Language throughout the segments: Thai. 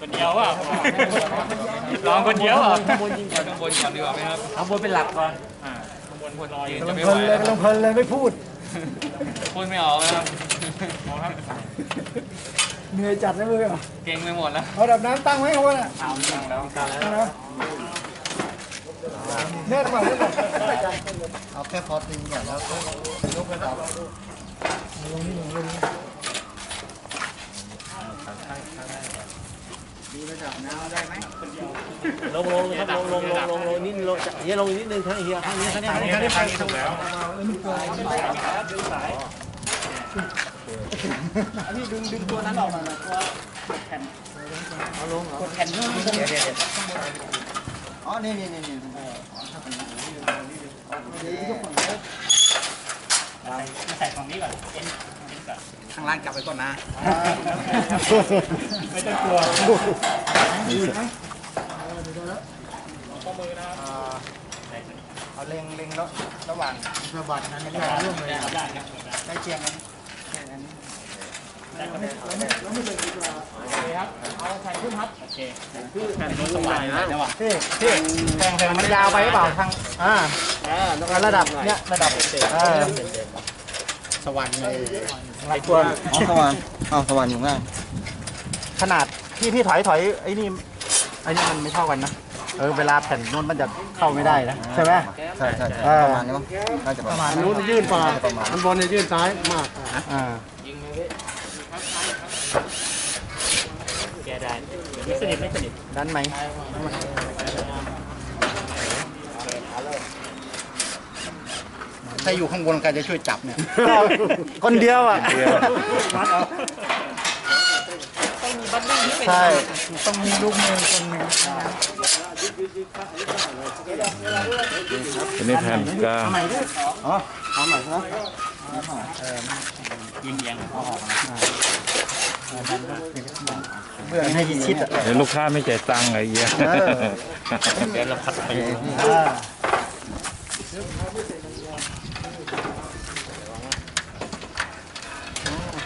คนเดียวอะลองคนเดียวอะข้างบนยิงก่อนข้างบนก่อนดีกว่าไหมครับข้างบนเป็นหลักก่อนอ่าข้างบนคนยืนกำจะลังไม่เพไหลิวนเลยกำลังเพลินเลยไม่พูด พูดไม่ออกนะครับเหนื่อยจัดนะมืออะเก่งไปหมดแล้วเอาดับน้ำตั้งไว้ข้างบนอะเอาตั้งแล้วตั้งแล้วเอานะเนี่ยก่อนเนี่ยก่อนเอาแค่พอตีก่อนแล้วก็ยกระดับลงนี่ลงนี่ ลงลงครับลงลงลงลงลงนิดลงเฮียลงนิดนึงข้างเฮียข้างนี้ข้างนี้ข้างนี้ข้างนี้ข้างนี้ถูกแล้วอันนี้ดึงดึงตัวนั้นออกมาหน่อยตัวแผ่นเอาลงกดแผ่นนู่นนี่เดี๋ยวเดี๋ยวเดี๋ยวอ๋อนี่นี่นี่นี่ใส่ของนี้ก่อนเอ็นก่อนข้างล่างกลับไปก่อนนะไม่ต้องกลัว เอาเล็งเล็งแล้วระหว่างสะบัดนั้นไม่ได้ร่วมเลยได้ครับใกล้เคียงกันแค่นั้นได้ครับโอเคครับเอาใส่ขึ้นครับโอเคแผ่นนู้นสบายนะจังหวะพี่พี่แทงแทงมันยาวไปหรือเปล่าทางอ่าระดับเนี้ยระดับเออสวรรค์เลยหลายตัวอ๋อสวรรค์อ๋อสวรรค์อยู่ข้างล่างขนาดพี่พี่ถอยถอยไอ้นี่ไอ้นี่มันไม่เท่ากันนะเออเวลาแผ่นนู้นมันจะ เข้าไม่ได้นะใช่ไหมใช่ใช่เออประมาณนี้มั้งน่าจะประมาณนู้นยื่นฝ่าประมาณมันบอลจะยื่นซ้ายมากอ่าแกได้ไม่สนิทไม่สนิทดันไหมถ้าอยู่ข้างบนใครจะช่วยจับเนี่ย คนเดียวอะ ใช่ ต้องมีลูกมือคนหนึ่งอันนี้แผ่นกลางอ๋อเอาใหม่นะยิงเอียงเอาออกเบื่อให้ชิดอะเดี๋ยวลูกค้าไม่จ่ายตังค์ไอ้เหี้ยเออเดี๋ยวเราพัดไปอ่า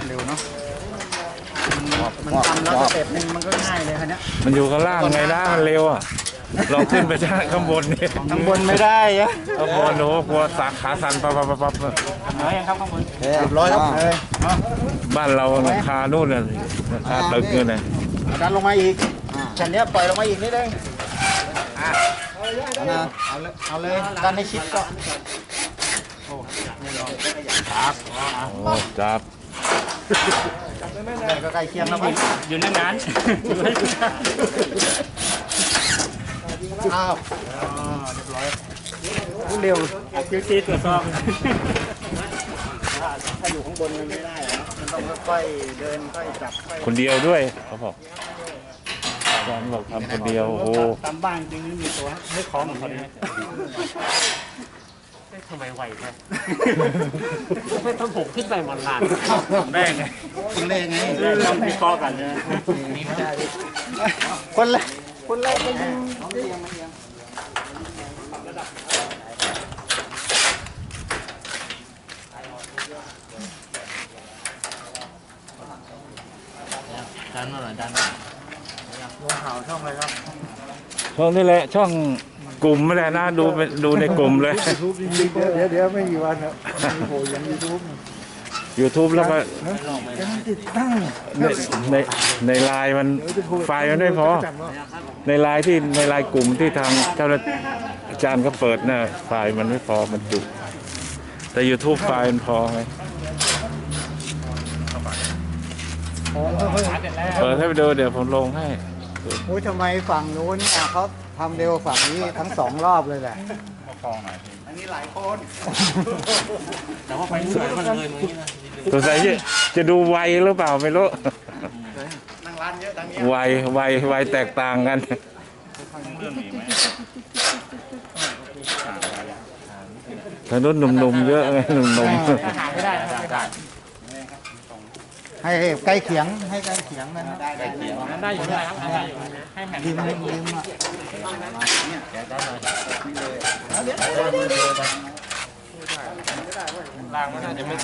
เร็วเนาะ มันทำแล้วสเต็ปหนึ่งมันก็ง่ายเลยคันนี้ยมันอยู่ข้างล่างไงล่ะมันเร็วอะลองขึ้นไปด้านข้างบนนี่ข้างบนไม่ได้อะข้างบนโอ้โหกลัวสาขาสั่นปั๊บปั๊บปั๊บปั๊บเหนือยังครับข้างบนเรียบร้อยครับเออบ้านเราราคานู่นน่ะราคาตึกเนี่ยนะเอาดันลงมาอีกแผ่นเนี้ยปล่อยลงมาอีกนิดนึงเอานะเอาเลยเอาเลยดันให้ชิดก็โอ้จับ ก็ใกล้เคียงแล้วมั้งอยู่นานๆอยู่ให้ผู้ชายอ้าวเร็วอะคิวจีตรวจสอบถ้าอยู่ข้างบนมันไม่ได้อะมันต้องค่อยๆเดินค่อยจับค่อยคนเดียวด้วยเขาบอกอาจารย์บอกทำคนเดียวโอ้โหตามบ้านจริงๆมีตัวไม่คล้องเหมือนคนนี้ ทำไมไวแท้ไม่ต้องผมขึ้นไปมันนานแม่งไงคุณเล่ไงต้องพิเคราะห์กันนะคนแรกคนแรกก็ยิงดันมาหน่อยดันลงข่าวช่องอะไรครับ ช่องนี่แหละช่อง กลุ่มไม่แหละนะดูไปดูในกลุ่มเลย ยูทูบจริงๆเดี๋ยวเดี๋ยวเดี๋ยวไม่กี่วันครับมีโผล่ยังยูทูบ YouTube แล้วก็ยังติดตั้งในในในไลน์มันไฟล์มันไม่พอ ในไลน์ที่ในไลน์กลุ่มที่ทางเจ้าหน้าอาจารย์ก็เปิดนะไฟล์มันไม่พอมันจุแต่ YouTube ไฟล์มันพอไงของเฮ้ยเปิดให้ไปดูเดี๋ยวผมลงให้ โอ้ยทำไมฝั่งนู้นเนี่ยเขา ทำเร็วฝั่งนี้ทั้งสองรอบเลยแหละแต่ว่าไปสวยมันเลยมึงนะสงสัยจะจะดูไวหรือเปล่าไม่รู้นั่งร้านเยอะดังเงี้ยไวไวไวแตกต่างกันทางนู้นหนุ่มๆเยอะไงหนุ่มหาไม่ได้นะได้ ให้ใกล้เคียงให้ใกล้เคียงนั่นนะนั้นได้อยู่ได้ครับได้อยู่ให้แผ่นริมริมริมอะลางมันน่าจะไม่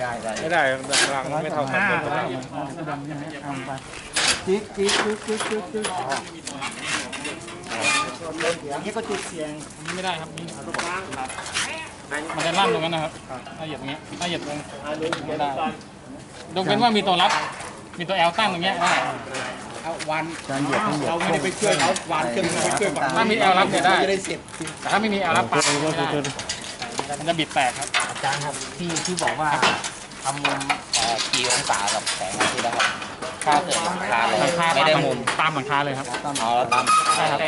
ได้ได้ไม่ได้รางไม่เท่ากันจิ๊กจิ๊กจิ๊กจิ๊กจิ๊กจิ๊ก อย่างนี้ก็จุดเสียงไม่ได้ครับนี่มันจะลั่นตรงนั้นนะครับถ้าเหยียบตรงเงี้ยถ้าเหยียบตรงไม่ได้ยกเว้นว่ามีตัวรับ มีตัวแอลตั้งตรงเงี้ยได้วันเราไม่ได้ไปช่วยเขาวานเครื่องไปช่วยถ้ามีแอลรับเนี่ยได้จะได้เสร็จแต่ถ้าไม่มีแอลรับปากมันจะบิดแตกครับอาจารย์ครับที่ที่บอกว่า ทำมุมกี่องศากับแสงอาทิตย์นะครับถ้าเกิดหลังคาเลยหลังคาไม่ได้มุมตามหลังคาเลยครับอ๋อตามใช่ครับ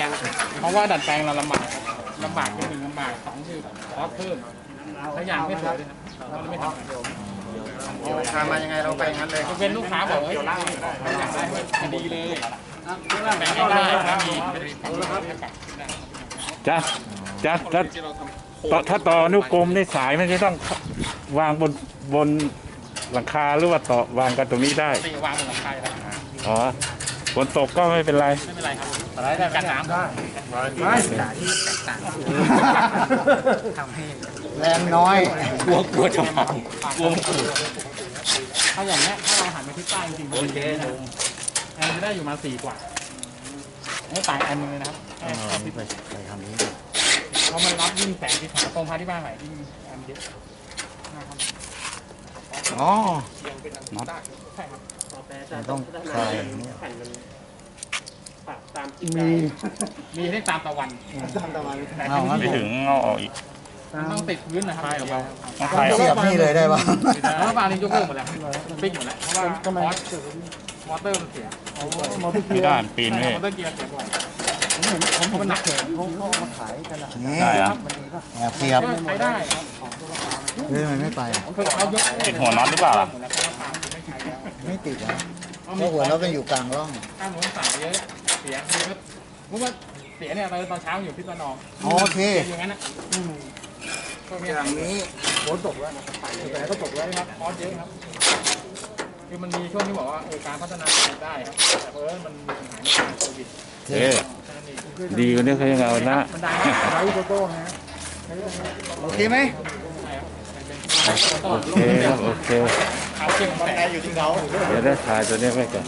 เพราะว่าดัดแปลงเราลำบากครับลำบากคือหนึ่งลำบากสองคือคอสเพิ่มแล้วอย่างไม่สวยด้วยครับเราไม่ทำทำมายังไงเราไปงั้นเลยยกเว้นลูกค้าบอกเอ้ยอยากได้ให้ดีเลยแบ่งได้ครับมีไม่ได้ปรับจ้ะจ้ะถ้าต่อถ้าต่อนุกรมในสายมันจะต้องวางบนบน หลังคาหรือว่าต่อวางกันตรงนี้ได้ตีวางบนหลังคาแล้วอ๋อฝนตกก็ไม่เป็นไร ไม่เป็นไรครับได้กันน้ำได้ทำให้แรงน้อยกลัวกลัวจะเมากลัวมันขูดถ้าอย่างเนี้ยถ้าเราหันไปทิศใต้จริงๆมันจะแอนจะได้อยู่มาสี่กว่าให้ตายอันนึงเลยนะครับแอนชอบทิศเพราะมันรับยิ่งแสงทิศตรงพาที่บ้านไหนยิ่งแอนเยอะ อ๋อใช่ครับต้องคลายมี มีให้ตามตะวันเอางั้นไม่ถึงเอาออกอีกมันต้องติดพื้นนะครับใช่ครับต้องคลายออกเสียบนี่เลยได้ปะแล้วบางนี่ยกเลิกหมดแล้วปิกหมดแล้ว เพราะว่าคอสมอเตอร์มันเสียไม่ได้ปีนมไม่อเตอร์เกียร์เสียบ่อย ผมผมมันหนักเลยเขาเขามาขายกันอะนี่ได้อะแอบเสียบก็ใช้ได้ครับเฮ้ยมันไม่ไปอะคือเขายกติดหัวน็อตหรือเปล่าล่ะไม่ติดนะเพราะหัวเราเป็นอยู่กลางร่องข้างหมุนสายเยอะ เสียคือก็เพราะว่าเสียเนี่ยตอนตอนเช้าอยู่ที่ตะนองโอเคอย่างนั้นนะก็มีอย่างนี้ฝนตกแล้วแต่ก็ตกแล้วครับคอสเยอะครับ คือมันมีช่วงที่บอกว่าเออการพัฒนาได้ครับ แต่เพราะมันมีปัญหาในการโควิดเอ๊ะดีกว่านี้เขายังเอานะมันได้ไร้โกโก้นะโอเคไหมโอเคครับโอเคเอาเก่งแต่อยู่ที่เขาเดี๋ยวได้ถ่ายตัวนี้ไว้ก่อน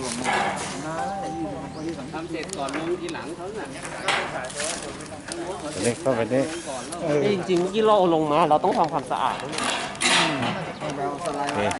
ทำเสร็จก่อนลงทีหลังเขาน่ะตัวนี้เข้าไปนี่จริงๆเมื่อกี้เราเอาลงมา เราต้องทำความสะอาดโอเค